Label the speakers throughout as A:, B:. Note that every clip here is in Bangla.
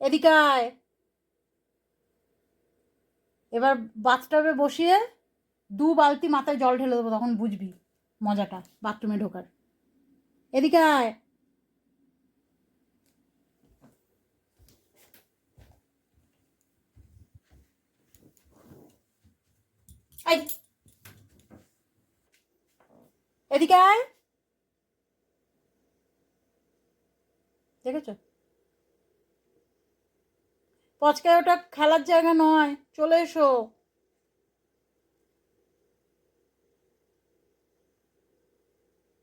A: এদিকে আয়। এবার বাথটাবে বসিয়ে দু বালতি মাথায় জল ঢেলে দেবো, তখন বুঝবি মজাটা, বাথরুমে ঢোকার। এদিকে আয়। আয় এদিকে আয়। দেখেছ? পচকায় ওটা খেলার জায়গা নয়। চলে এসো।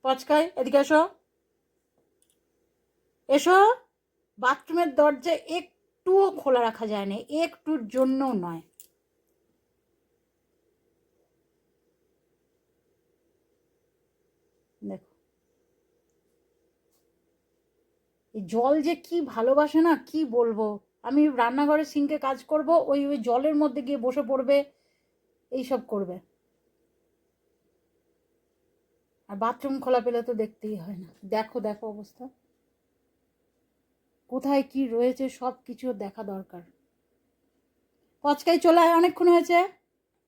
A: পচকায় এদিকে এসো। এসো। বাথরুমের দরজা একটুও খোলা রাখা যায় না, একটুর জন্যও নয়। দেখো। জল যে কি ভালোবাসে না, কি বলব? আমি রান্নাঘরে সিঙ্কে কাজ করব, ওই ওই জলের মধ্যে গিয়ে বসে পড়বে, এইসব করবে। আর বাথরুম খোলা পেলে তো দেখতেই হয় না। দেখো দেখো অবস্থা। কোথায় কি রয়েছে সব কিছু দেখা দরকার। পচকাই চলে আয়, অনেকক্ষণ হয়েছে।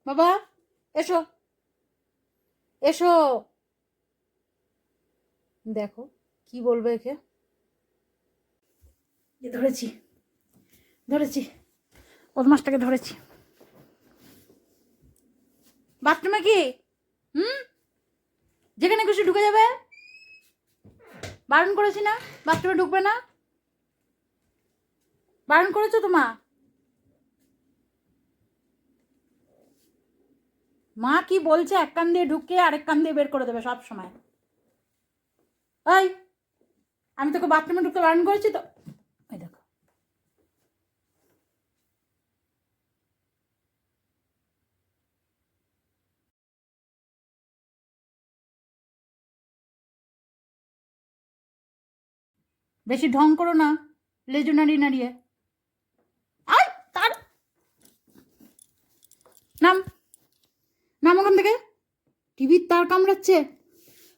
A: বাবা, এসো। এসো। দেখো, কি বলবে একে? ধরেছি। ধরেছি। বদমাসটাকে ধরেছি। বাথরুমে কি? হুম? যেখানে খুশি ঢুকে যাবে। বারণ করেছি না? বাথরুমে ঢুকবে না? বারণ করেছ তো মা? মা কি বলছে? এক কান দিয়ে ঢুকে আরেক কান দিয়ে বের করে দেবে সব সময়। ওই আমি তোকে বাথরুমে ঢুকতে বারণ করেছি তো? ওই দেখো। বেশি ঢং করো না, লেজু নাড়িয়ে নাড়িয়ে। আয়, তার। নাম নাম ওখান থেকে। টিভির তার কামড়াচ্ছে।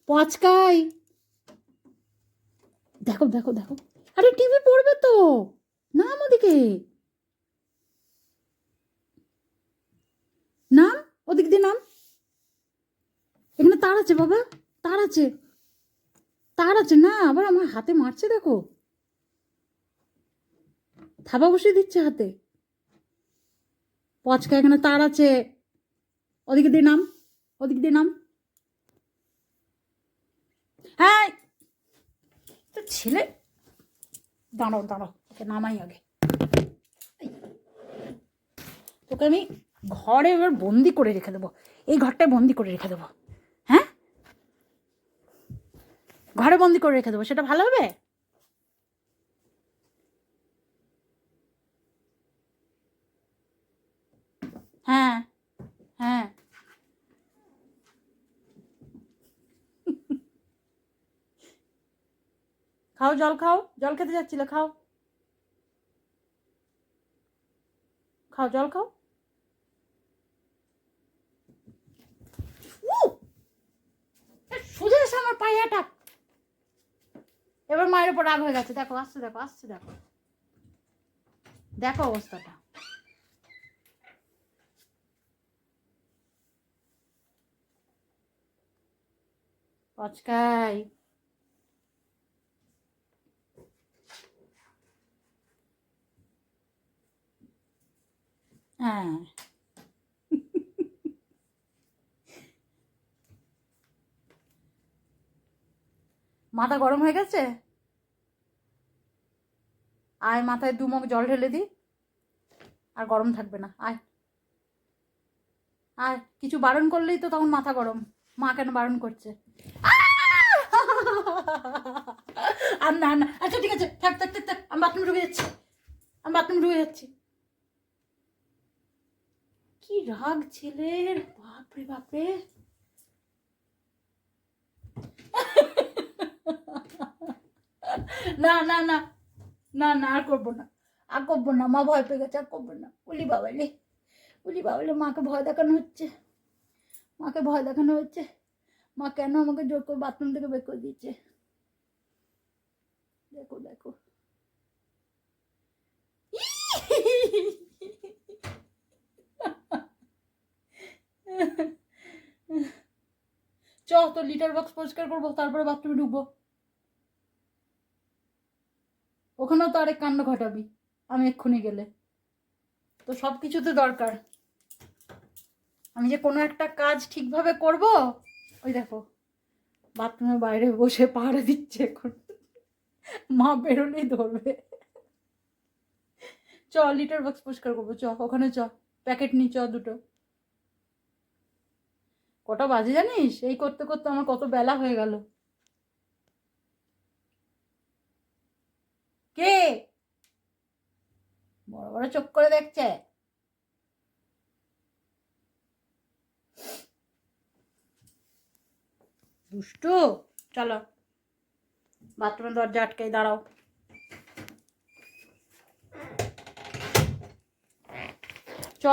A: পচকাই দেখো দেখো দেখো। আরে, টিভি পড়বে তো। নাম ওদিকে। নাম, ওদিক দিয়ে নাম। এখানে তার আছে, বাবা। তার আছে। তার আছে না, আবার আমার হাতে মারছে দেখো। থাবা বসিয়ে দিচ্ছে হাতে। পচকা এখানে তার আছে। ওদিকে দিয়ে নাম, ওদিক দিয়ে নাম। হ্যাঁ তো ছেলে? দাঁড়াও দাঁড়াও, ওকে নামাই আগে। তোকে আমি ঘরে এবার বন্দি করে রেখে দেবো। এই ঘরটায় বন্দি করে রেখে দেবো হ্যাঁ ঘরে বন্দি করে রেখে দেবো, সেটা ভালো হবে? হ্যাঁ হ্যাঁ। খাও, জল খাও, জল খেতে যাচ্ছিলে, খাও। খাও, জল খাও উ! এ, সোজা এসে আমার পায়ে আটাক এবার মায়ের উপর রাগ হয়ে গেছে। দেখো, আসছে দেখো আসছে, দেখো। দেখো অবস্থাটা। পচকাই হ্যাঁ। মাথা গরম হয়ে গেছে? আয় মাথায় দু মগ জল ঢেলে দি। আর গরম থাকবে না, আয়। আয়, কিছু বারণ করলেই তো তখন মাথা গরম। মা কেন বারণ করছে? আর না না আচ্ছা ঠিক আছে, থাক থাক থাক থাক, আমি বাথরুম ঢুকে যাচ্ছি। আমি বাথরুম ঢুকে যাচ্ছি। কি রাগ ছেলের, বাপরে বাপরে। না না না না না, আর করব না। আর করব না, মা ভয় পেয়ে গেছে, আর করব না। বলি বাবালে উলি বাবালে মাকে ভয় দেখানো হচ্ছে। মাকে ভয় দেখানো হচ্ছে। মা কেন আমাকে জোর করে বাথরুম থেকে বের করে দিচ্ছে দেখো দেখো। চ, তোর লিটার বক্স পরিষ্কার করব, তারপরে বাথরুমে ঢুকবো। ওখানেও তো আরেক কাণ্ড ঘটাবি, আমি এক্ষুনি গেলে। তো সব কিছুতে দরকার। আমি যে কোনো একটা কাজ ঠিকভাবে করব, ওই দেখো, বাথরুমের বাইরে বসে পাহাড়ে দিচ্ছে এখন। মা বেরোলেই ধরবে। চ লিটার বক্স পরিষ্কার করব, চ, ওখানে চ প্যাকেট নি চ দুটো। কটা বাজে জানিস? এই করতে করতে আমার কত বেলা হয়ে গেল কে বড় বড় চোখ করে দেখছে। দুষ্টু চলো। বাথরুমের দরজা আটকেই দাঁড়াও। চ।